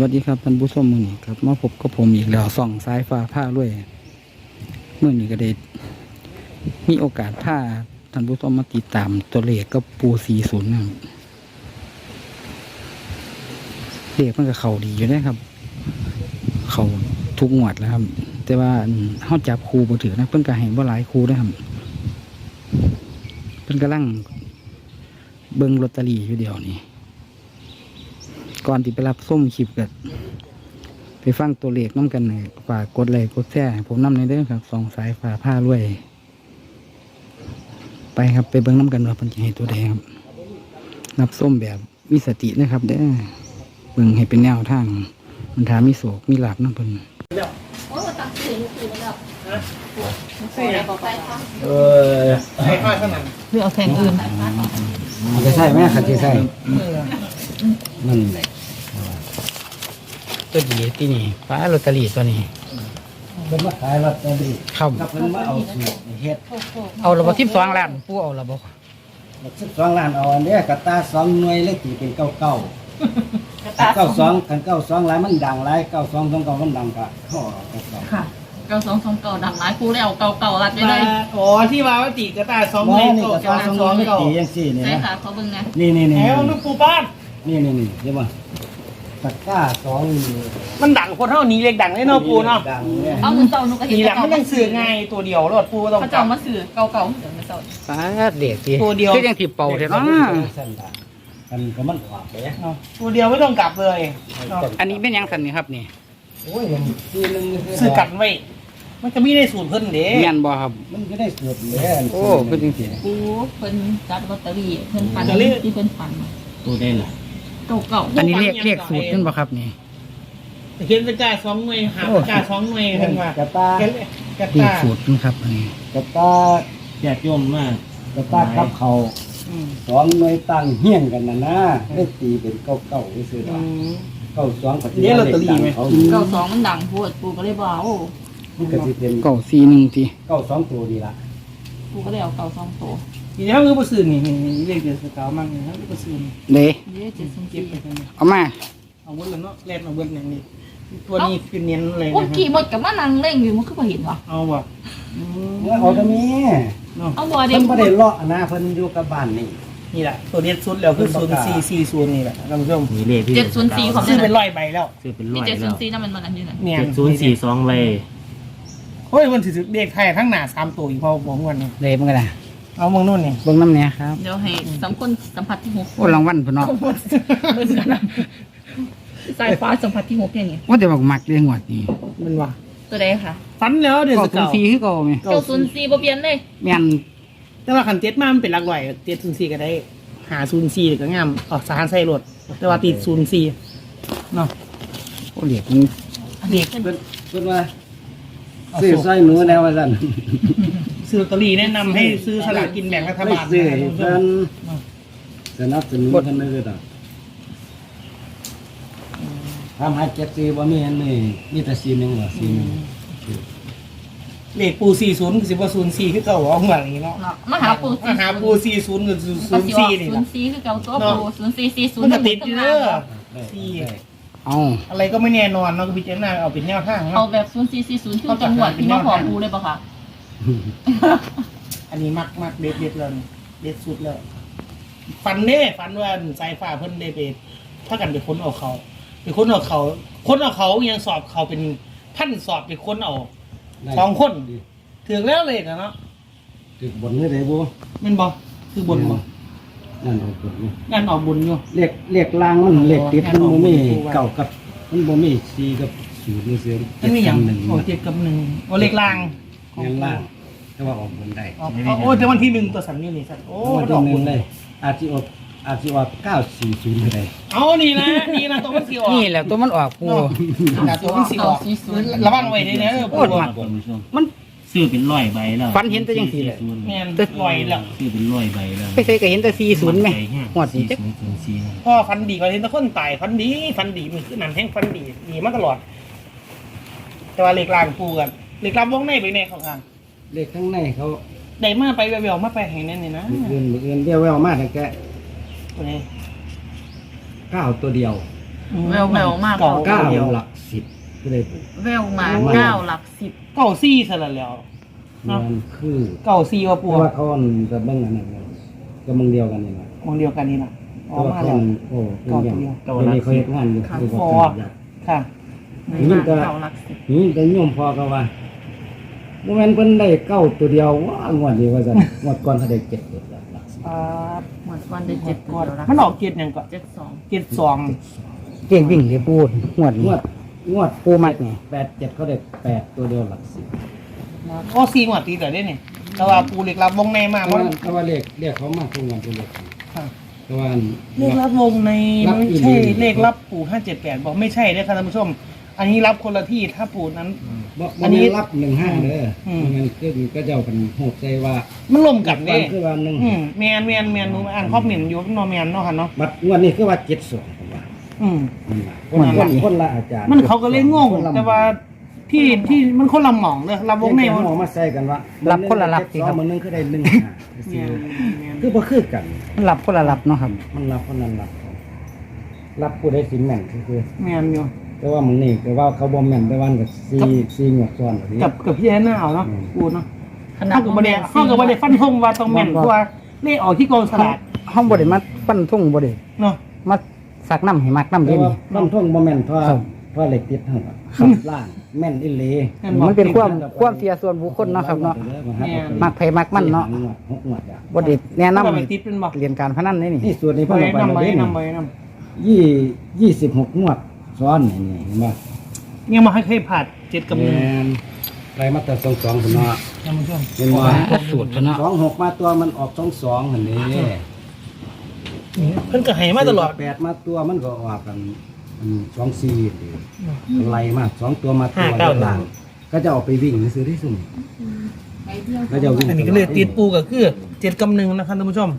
วัสดีครับท่านผู้ชมมือนี้ครับมาพบกับผมอีกแล้วส่องสายฟ้าผ้าด้วยเมื่อนี้ก็ได้มีโอกาสผ้าท่านผู้ชมมาติดตามตัวเลขกับปูสีศูนย์นะครับเลขมันก็เข่าดีอยู่นะครับ เข่าทุกงวดแล้วครับ แต่ว่าอันเขาจับครูบ่ถือนะเพิ่นก็ให้บ่าหลายครูนะครับเพิ่นกำลังเบิ่งลอตเตอรี่อยู่เดียวนี้ ก่อนที่ไปรับส้มคลิปกันไปฟังตัวเลขน้ำกันหน่อยฝากกดไลค์กดแชร์ให้ผมน้ำในเด้อครับสองสายฝาผ้ารวย ไปครับไปเบิ้งน้ำกันว่าเพันจะให้ตัวใดครับ นับส้มแบบมีสตินะครับเด้อเบิ้งให้เป็นแนวทาง มันทามีโศกมีหลับน้ำเพิ่นโอ้ตักสีลูกสีแล้วสีอะไรบอกไปค่ะเออให้ค่าขนาดหรือเอาแข่งอื่นมันจะใช่ไหมครับจะใช่มัน ตัวดีที่นี่ฟ้าลอตเตอรี่ตัวนี้เพิ่นมาขายลอตเตอรี่เข้ากับเพิ่นมาเอาสูตรเฮ็ดเอาระบบทิพสองล้านผู้เอาระบบสิบสองล้านเอาอันเนี้ยกระตาสองหน่วยเลยตีเป็นเก้าเก้าเก้าสองกันเก้าสองหลายมันดังหลายเก้าสองสองเก้ามันดังกะข้อเก้าสองค่ะเก่าสองสองเก่าดังหลายคู่แล้วเก่าเก่ารัดไปเลยอ๋อที่ว่าว่าตีกระต่ายสองหมอเมตรนี่โตกระกระตาต่ายสองหสน่อวงยเก่าตียังสี่นี่ใช่นะค่ะเขาเบิ่งนะนี่นี่นี่แถวลูกปูบ้านนี่นี่นี่เดี๋ยวมา ตะกร้าสองนี่มันดังคนเท่านี้เรียกดังแน่นอนปูเนาะดังเนี่ยเอาเงินเต่านุกกระทีเห็นหลังมันยังสื่อง่ายตัวเดียวรถปูต้องเขาจัเจ้าบมาสื่อเก่าเก่าเดี๋ยวมาเต่าฟ้าเด็กทีตัวเดียวคือยังถีบเป่าเถอะเนาะสั้นดังกันก็มันขวากเลยเนาะตัวเดียวไม่ต้องกลับเลยเนาะอันนี้เป็นหยังสันนี่ครับนี่โอ้ยมันทีนึงสื่อกันไว้ มันจะไม่ได้สูตรเพิ่นเด้แม่นบ่ครับ มันก็ได้สูตรเลยโอ้คือจริงสิปูเพิ่นจับลอตเตอรี่เพิ่นปันที่เพิ่นปัน ตัวได้ล่ะ เก่าเก่าอันนี้เรียกเรียกสูตรนั่นบ่ครับนี่เขียนกระต่ายสองหน่วยหากระต่ายสองหน่วยเพิ่นว่ากระตากระเรียต่ากยสูตรนั่นครับอันนี้กระตาแจกโยมมาก กระตากับเขาอืมสองหน่วยตั้งเฮี้ยงกันนะนะได้ตีเป็นเก้าเก้าซื้ออืดอกมเก้าสองปฏิเรียกลอตเตอรี่ไหม เขาเก่าสองมันดังพูดปูก็เลยบอกโอ้มันก็สิเป็นเก้าสี่หนึ่งทีเก้าสองตัวดีละปูก็เลยเอาเก่าสองตัว ทีนี้เขาคือประสื่อนี่นี่นี่เรียกเดือดสกาวมั่งนี่เขาคือประสื่อนี่เด้เย้เจ็ดสิบเก็สี่บไปทางนี้เอามาเอาเบิ้ลเนาะแล่นเอาเบิ้ลอย่างนี้ตัวนี้คือเน้นเลยนะโอ้นะกี่หมดกับมานั่งเล่งอยู่มันคือมาเห็นวะเอาว่ะเมื่อเอาจะมีเนาะเอาบ่เด็เพิ่กนบ่ได้เลาะนะเพิ่นอยู่กับบ้านนี่นี่แหละตัวเด็ดสุดแล้วคือศูนย์สี่สี่ศูนย์นี่แหละท่านผู้ชมมีเลขที่เจ็ดศูนย์สี่ของซื้อเป็นนั่นร้อยใบแล้วซื้อเป็นมีร้อยเจ็ดศูแล้นวย์สี่นั่นมันมันอันอยู่นั่นเนี่ยเจ็ดศูนย์สี่สองใบเฮ้ยมันถือเด็กไทยทั้งหน้าสามตัวอีกพอบอกวันนี้เด้มันก็ได้ เอาเมืองนู่นนี่เบิ่งน้ำเนี้ยครับเดี๋ยวให้สัมคนสัมผัสที่หกโอ้รางวัลพุ่นเนาะสายฟ้าสัมผัสที่หกอย่างเงี้ยว่าแต่บอกมักเรื่องงวดนี้มันว่ะตัวใดค่ะฟันแล้วเดือดเก้าสศูนกาวย์สี่คือเก่าไหมเก้าศูนย์สี่บ่เปลี่ยนเลยแม่นแต่ว่าขันเจ็ดมามันเป็นหลักร้อยเจ็ดศูนย์สี่ก็ได้ หาศูนย์สี่ก็งามออกสารใส่รถแต่ว่าติดศูนย์สี่เนาะโอ้เรียกมันเด็กเพิ่นเพิ่นว่าซื้อซอยหนูแนวว่าซั่น ซื้อลอตเตอรี่แนะนำให้ซื้อสลากกินแบ่งรัฐไม่บาลซื้อนะให้ท่านผู้ชเพิ่มนสนับสนุนเพิ่นเลยดอกทำให้เจ็ดสี่บ่มีอันนี้มีแต่สี่หนึ่งว่ะสี่หนึ่งเลขปูสี่ศูนย์สิบว่าศูนย์สี่คือเก่าเอาหัวอย่างนี้เนาะเนาะมาหาปูมาหาปูสี่ศูนย์กับศูก็นย์สิออสี่กนี่ศูแหละนย์สี่คือเก่าตัวเนาะปูศูนย์สี่สี่ศูนมัย์นก็ติดอยู่เด้อได้สี่ได้เอาอะไรก็ไม่แน่นอนเนาะก็พิจารณาเอาเป็นแนวทางเอาเนาะแบบศูนย์สี่สี่ศูนย์คือจังหวัดที่มาขอปูเลยปะคะ อันนี้มักมักเด็ดเด็ดเลยเด็ดสุดเลยฟันเน่ฟันว่าสายฟ้าเพิ่นได้ไปถ้ากันไปค้นเอาเขาไปค้นเอาเขาค้นเอาเขายังสอบเขาเป็นพันสอบไปค้นเอาได้สองคนถึงแล้วเลยนะเนาะถึกบนนี่ได้บ่แมันบอกคือบนบอกนั่นเอาบนนี่งานออกบุญอยู่เลขเลขล่างมันเลขติดอ๋อมันบ่มีแค่ออกเก้ากับ มันบ่มีสี่กับศูนย์นี่เสียมันมีอย่างหนึ่งโอ้เจ็ดกับหนึ่งโอ้เลขล่างเรียงล่าง แต่ว่าออกบนได้ออกอ๋อโอ้แต่วันที่หนึ่งตัวสันนี่นี่สันโอ้โอ้มันตัอวอกหนึบุงญได้อาจสิออกอาจสิออก940ก็ได้เอานี่นะนี่นะตัวมันสีออกนี่แหละตัวมันออกปูเนาะนะตัวมันสีออกระวังไว้ด้วยนะเออโอ้ปูยบอกมักท่านผู้ชมมัน ซื้อเป็นร้อยใบแล้วฝันเห็นแต่จังสิแหละ แมนลอยแล้วซื้อเป็นร้อยใบแล้วไปใส่ก็เห็นแต่สี่ศูนย์ไหมหวดสี่นี่ศูนย์ศูนย์สี่พ่อฟันดีกว่าที่ตะคนตายฟันดีฟันดีมันคือหนันแห้งฟันดีดีมาตลอด แต่ว่าเลขล่างปูกันเลขล่างวงในไปในเขาทาง เลขข้างในเขาได้มาไปแววๆมาไปแห่งนั้นนี่นะมืออื่นมืออื่นเดียวแววมาตั้งแต่ตัวนี้เก้าตัวเดียวแววแววมากเก่าเก้าเดียวหลักสิบก็เลยถูกแววมาเก้าหลักสิบเก่าซี่ซะแล้วเนาะมันคือเก่าซี่ว่าเพปูราะว่าเขาอันจะเบิ่งอันนั้นกันก็มึงเดียวกันนี่แหละมองเดียวกันนี่นะอเพอกราะว่ามาเขาแล้วอันโอ้เรื่องเดียวเก้าเดี๋ยวหลันี้กเขาสิเฮ็บดงานอยู่คือฟบ่อขาดอยากค่ะนี่ก็เก้าหลักสิบนี่แต่โยมพอก็ว่า บ่แม่นเพิ่นได้เก้าตัวเดียวว้างวดนี้ว่าซั่นงวดก่อนเขาได้เจ็ดตัวหลักสิบอ่าหมดวันได้เจ็ดตัวแล้วมันออกเกียรติยังก็เจ็ดสองเกียรติสองเก่งวิ่งเลยปูหวดงนี่วดงวดปูมัดไงแปดเจ็ดเขาได้แปดตัวเดียวหลักสิบก็ซีงวดตีแต่ได้นี่แต่ว่าปูเล็กรับวงในมากเพราะมันว่าเพราะว่าเรียกเรียกเขามาทุกวันทุกเลขค่ะเพราะว่าอันเลขรับวงในรับไม่อีกใช่หนึ่งเลขรับปู่ห้าเจ็ดแปดบอกไม่ใช่เลยค่ะท่านผู้ชม อันนี้รับคนละที่ถ้าปู่นั้นบ่อับ่นนี้แม่นรับหนึ่งห้าเด้ออม มันคือก็เจ้ากันโหดใจว่ามันล่มกันวัเด้คือว่าหนึ่งอืมแมนแมนแมนหนูอ่านครอบเหม็นอยู่นอแมนเนาะค่ะเนาะบัดงวดนี้คือว่าเจ็ดสองผมว่าอืม มันละคนละคนละอาจารย์มันเขาก็เลยงงคนละแต่ว่าที่ที่มันคนละหม่องเลยรับวงในเพียมันงแต่เอามาใส่กันว่ารับคนละรับสิสิครับมันหนึงคือได้หนึ่งห้าแมนแมนคือบ่คือกัน มันหลับคนละหลับเนาะครับ มันรับคนนั้นรับรับผู้ใดสิแม่นคือคือ แมนอยู่ แต่ว่ามึงนี่แต่ว่าเขาบ่แม่นแต่ว่ามันก็สี่สี่งวดซ้อนแบบนี้ กับกับพี่แอนน่าเอาเนาะอืมปูเนาะขนาดเข้ากับประเด็นเข้ากับประเด็นฟันธงว่าต้องแม่นกว่าเลขออกที่กองสลากห้องบริมาปั้นทุ่งบริเนาะ มาสักน้ำให้มักน้ำแต่เด่นว่าบ้านท่องบ่แม่นเพราะครับ เพราะเหล็กติดเท่านั้นล่างแม่นอีหลีแม่นบอกมันเป็นความความเสียส่วนบุคคลเนาะครับเนาะมักไผมักมันเนาะสี่หงวดหกงวดอะบริแนะนำนำไปให้ติดเป็นบ่เรียนการพนันนี่นี่นี่ส่วนนี้ไปเพิ่นเอาไปนำไปแล้วเด้นำไปนยี่ยี่สิบหกงวด ซ้อนนี่นี่เห็นบ่ำยังมาให้เคยผ่านเจ็ดกับหนึ่งแม่นไรมาแต่สองสองพุ่นเนาะท่านผู้ชมเห็นบ่สูตรเนาะสองหกมาตัวมันออกสองสองหั่นนี่นี่เพิ่นก็ให้มาตลอดแปดมาตัวมันก็ออกกันอันสองสี่ไล่มาสองตัวมาตัวห้าเก้าต่างก็จะเออกไปวิ่งซื้อที่สุ่มก็จะวิ่งอันนี้ก็เลยติดปูก็คือเจ็ดกับหนึ่งนะครับท่านผู้ชม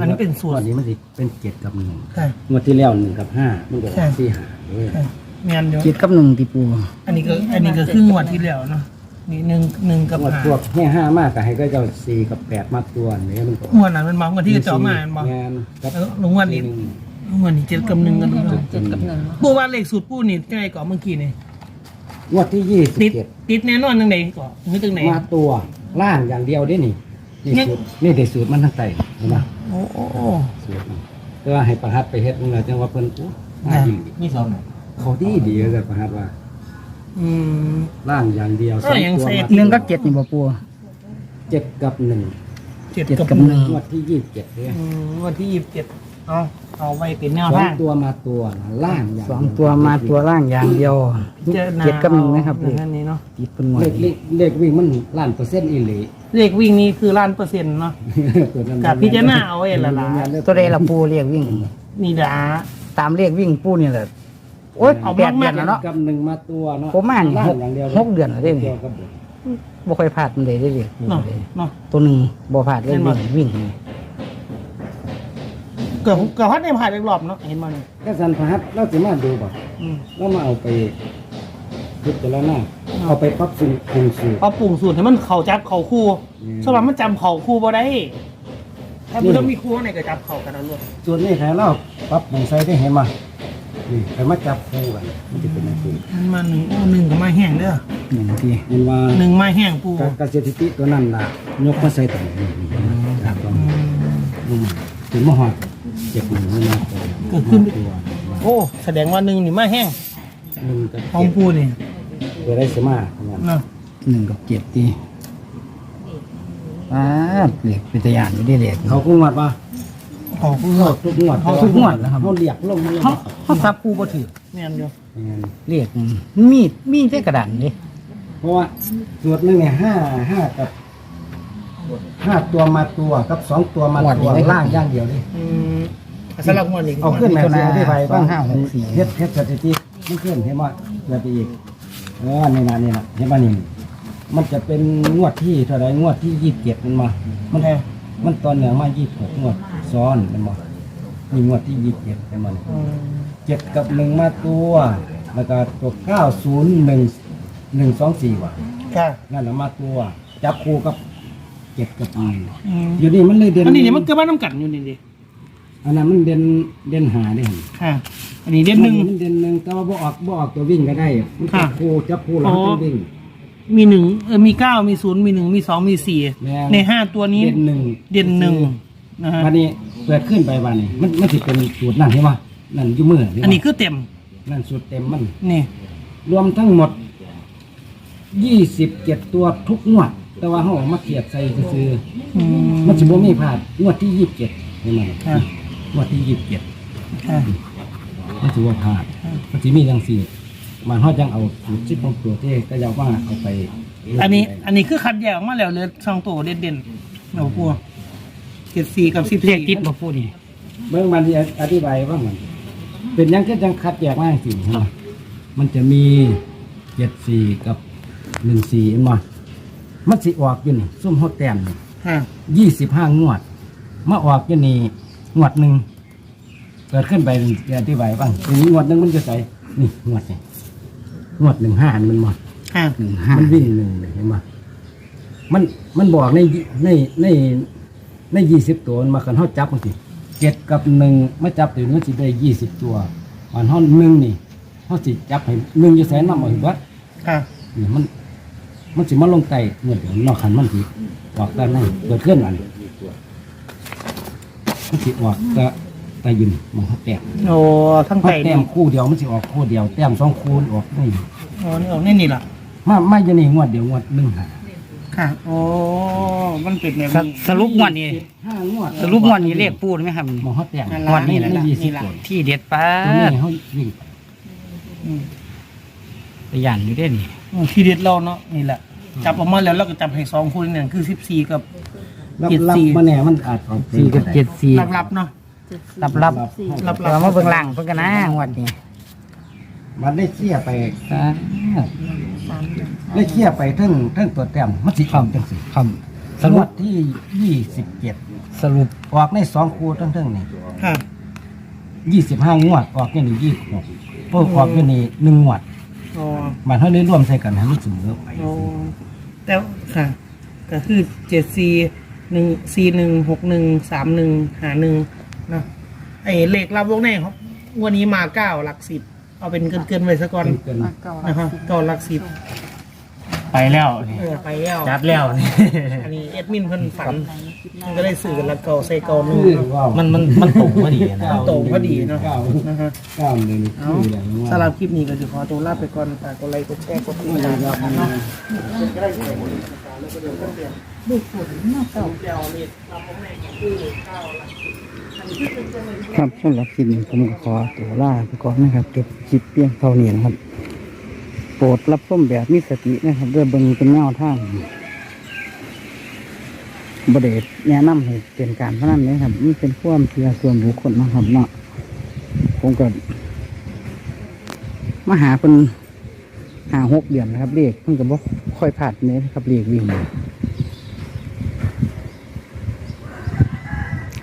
อันนี้เป็นส่วน อันนี้มันสิเป็นเจ็ดกับหนึ่งใช่งวดที่แล้วหนึ่งกับห้ามันก็อใช่อกสี่ห้าเลยใช่งานเดียวจิตกับหนึ่งติปูอันนี้ก็อันนี้ก็คืองวดที่แล้วเนาะนี่หนึ่งหนึ่งกับงวดห้าพวกแค่ห้ามากก็ให้ก็เจ้าสี่กับแปดมาตัวนี่มันก็งวดนั้นมันมางวดที่กระจอกมามันบอกงานกับแล้วลงวันนี้งวดนี้เจ็ดกับหนึ่งกันท่านผู้ชมเจ็ดกับหนึ่งปูว่าเลขสูตรปูนี่ใกล้ก่อนเมื่อกี้นี่งวดที่ยี่สิบติดเจ็ดติดแน่นอนตั้งไหนก่อนนึกตั้งไหนมาตัวล่างอย่างเดียวได้นี่ นี่เนี่ยสูตรนี่เด็สูตรมันทั้งไตเห็นไหมโอ้โอ้โอ้สูตรมันแต่ว่าให้ประหัดไปเฮ็ดมันก็จังว่าเพิ่นอู้น่าดีนี่สองเขาดีดีเลยประหัดว่าอืมล่างอย่างเดียวเออยังตัวเศษมาหนึ่งกับเจ็ดนี่บ่ปูเจ็ดกับหนึ่งเจ็ดเจ็ดกับกับหหนึ่นึ่งงงวดที่ยี่สิบเจ็ดเนี่ยอืมวันที่ยี่สิบเจ็ดเอาเอาไว้เป็นแนวสองทางตัวมาตัวนะล่างอย่างสองตัวมาตัวล่างอย่างเดียวพิจารณาเจ็ดกับหนึ่งนะครับเอาอันนี้เนาะติดเป็นงวดเลขเลขเลขวิ่งมันล้านเปอร์เซ็นต์อีหลี เลขวิ่งนี้คือล้านเปอร์เซ็นต์เนาะตัวนั้นกับพิจารณาเอาไว้ละล่ะตัวใดละปูเรียกวิ่ง นี่ดาตามเรียกวิ่งปูนี่แหละโอ๊ยเอาแปดมากๆเดือนแล้วเนาะกับหนึ่งมาตัวเนาะผมมานี่ล่าหงกอย่างเดียวหกเดือนแล้วเด้นี่เดียวกับเดือนบ่ค่อยพลาดมันเลยได้เรียกวิ่งเนาะเลยเนาะตัวหนึ่งบ่พลาดเลยเห็นบ่วิ่งวิ่งนี่เกือบเกือบพัดได้ผ่านอีกรอบเนาะเห็นมาเนี่ยก็สันพหัสเราจะมาดูบ่อืมเรามาเอาไป พิจารณาเอาไปปรับปรุงปรุงสูตรพอปรุงสูตรให้มันเข่าจับเข่าคู่อืม สำหรับมันจำเข่าคู่บ่ได้ ถ้ามันต้องมีคู่ไหนก็จับเข่ากันเอาล้วนส่วนนี้ใครเราปรับปรุงใส่ได้เห็นมานี่ใครมาจับคู่กันมันจะเป็นอะไรมันมาหนึ่งโอ้หนึ่งก็มาแห้งเด้อหนึ่งทีเห็นว่าหนึ่งมาแห้งปูกากสถิติตัวนั้นล่ะยกมาใส่ตรงนี้นี่ครับลองอืมลงมาถึงมหอดเจ็บหนึ่งมาตัวเกิดขึ้นตัวโอ้ แสดงว่าหนึ่งนี่มาแห้งหนึ่งกับของเจ็ดปูนี่ ตัวได้สมาขนาดเนาะหนึ่งกับเจ็ดทีอ่าเรียกเป็นตะยานอยู่ได้เรียกเขากุ้งวัดว่าของปูเขาทุกงวดเขาทุกงวดนะครับเขาเรียกลงมาเลยเขาเขาทับปูบ่ถือแม่นอยู่เรียกมีดมีดได้กระดานนี่เพราะว่าสวดหนึงเนี่ยห้าห้ากับห้าตัวมาตัวกับสองตัวมาตัวล่างอย่างเดียวเลยอืมสำหรับงวดนี้เอาขึ้นแม่เสียที่ไปบ้างห้าหกสี่เฮ็ดเฮ็ดสถิติมันขึ้นเห็นว่าเกิดไปอีกเออนี่นะนี่นะเห็นป่ะนี่มันจะเป็นงวดที่เท่าไรงวดที่ยี่สิบเจ็ดมันมา มันมันตอนเหนือมายี่สิบหกงวดซ้อนมันมามีงวดที่ยี่สิบเจ็ดเป็นมันอืมเจ็ดกับหนึ่งมาตัว แล้วก็ตัวเก้าศูนย์หนึ่งหนึ่งสองสี่ว่ะค่ะนั่นแหละมาตัว จับคู่กับเจ็ดกับหนึ่งอืมอยู่นี่มันเลยเด่นอันนี้เนี่ยมันเกิดบ้านน้ำกันอยู่นี่ดิ อันนั้นมันเด่นเด่นหาได้หั่นค่ะ อันนี้เด่นหนึ่ง มันเด่นหนึ่งแต่ว่าบ่ออกบ่ออกตัววิ่งก็ได้มันจับค่ะคู่จับคู่แล้วมันอ๋อเป็นวิ่ง มีหนึ่งเออมีเก้ามีศูนย์มีหนึ่งมีสองมีสี่แม่นในห้าตัวนี้เด่นหนึ่งเด่นหนึ่งนะฮะวันนี้เปิดขึ้นไปวันนี้มันมันสิเป็นสูตรนั่นใช่ไหมนั่นอยู่มือเห็นปะอันนี้คือเต็ม นั่นสูตรเต็มมันนี่ รวมทั้งหมดยี่สิบเจ็ดตัวทุกงวด แต่ว่าเขาเอามาเทียบใส่ซื้ออืมๆมันสิบ่มีพลาดงวดที่ยี่สิบเจ็ดเห็นไหมอะ งวดที่ยี่สิบเจ็ดอะมันสิว่าพลาดมันสิมีจังสี่ มันเขาจังเอาสูตรชิปของตัวที่ก็ยาวว่าเอาไปอันนี้ อันนี้คือคัดแยกออกมาแล้วเหลยสองตัวเด่นเด่นๆเราพูดเจ็ดสี่กับสิบเรียกสี่ติดบ่พูดนี่เบื้องมันที่อธิบายว่ามันเป็นหยังก็จังคัดแยกมาจังสี่เห็นไหมมันจะมีเจ็ดสี่กับหนึ่งสี่เห็นไหมมันสิออกอยู่นี่ซุ่มฮอดแต้มนี่ ค่ะยี่สิบห้างวดมาออกอยู่นี่ งวดหนึ่งเกิดขึ้นไปจะอธิบายบ้างเป็นงวดหนึ่งมันจะใส่นี่งวดนี่งวดหนึ่งห้าอันมันมาค่ะหนึ่งห้ามันวิ่งหนึ่งเลยเห็นไหมมันมันบอกในในในในยี่สิบตัวมันมากันเขาจับมันสิเจ็ดกับหนึ่งมาจับตัวนี้มันสิได้ยี่สิบตัวมันเขาหนึ่งนี่เขาสิจับให้หนึ่งจะใส่น้ำเอาเห็นปะค่ะนี่มัน มันสิมาลงไตเงินเดี๋ยวนอกขันมันสิออกด้านในเกิดขึ้นอัน มันสิออกตะตะยินมันเขาแต้มโอ้ทั้งเขาไตแต้มคู่เดียวมันสิออกคู่เดียวแต้มสองคู่ออกนี่โอ้นี่ออกนี่นี่ล่ะมามาจะนี่งวดเดียวงวดหนึ่งหาค่ะโอ้มันเป็นแบบสนี้ สรุปงวดนี้ห้างวดสรุปงวดนี้เรียกปูดไหมครับมองเขาแต้มงวดนี้แหละในยี่สิบตัวที่เด็ดป้าตัวนี้ดเขาวิ่งอืมไปย่านอยู่ได้นี่อืมทีเด็ดเราเนาะนี่แหละจับออกมาแล้วเราก็จับให้สองคู่นี่คือสิบสี่กับ รับเจ็ดรับสี่ มาแน่มันอาจออกสี่กับเจ็ดสี่รับๆเนาะรับรับรับเรามาเบิ่งล่างเพิ่นกันนะงวดนี้มันได้เชี่ยไปสาธุได้เชี่ยไปทั้งทั้งตัวแต้มมันสิเข้าจังสิคำสสรุรุปปที่ยี่สิบเจ็ดสรุปออกในสองคู่ทั้งทั้งนี่ค่ะยี่สิบห้างวดออกแค่นี้ยี่สิบหกพวกออกแค่นี้หนึ่งงวดโอ้มันเท่านี้รวมใส่กันให้มันเสมอไปโอ้แต่ค่ะ ก็คือเจ็ดสี่ หนึ่งสี่หนึ่งหกหนึ่งสามหนึ่งหาหนึ่งเนาะไอ้เลขรับวงในครับวันนี้มาเก้าหลักสิบเอาเป็นเกินเกินๆไว้ซะก่อนเกินนะครับเก้าหลักสิบไปแล้วนี่เออไปแล้วจัดแล้วนี่ อันนี้เอ็ดมินเพิ่นฝันมันก็ได้สื่อกันแล้วเก่าใส่เก่าหนึ่งคือว่ามันมันมันตรงพอดีนะมันตรงพอดีเนาะเก้านะฮะเก้าเลยนี่เอาคืออย่างว่าสำหรับคลิปนี้ก็จะขอตัวลาไปก่อนฝากกดไลค์กดแชร์กดติดตามนะครับ ดูฝนมาตกครับสำหรับคลิปนี้ผมก็ขอตัวลาไปก่อนนะครับจบคลิปเพียงเท่านี้นะครับ โปรดรับส้มแบบมีสตินะครับเรื่อเบิ่งเป็นแนวทางบไดเแนะนำให้เป็นการพนันนะครับมันเป็นความเชื่อส่วนบุคคลนะครับเนาะผมก็มาหาเป็นหาหกเดือนนะครับเรียกเพิ่งก็บอกค่อยผ่านนี้ครับเรียกวิ่ง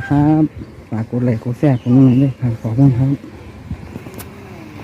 ครับ ฝากกดไลค์กดแชร์ผมหน่อยด้วยครับขอบคุณครับ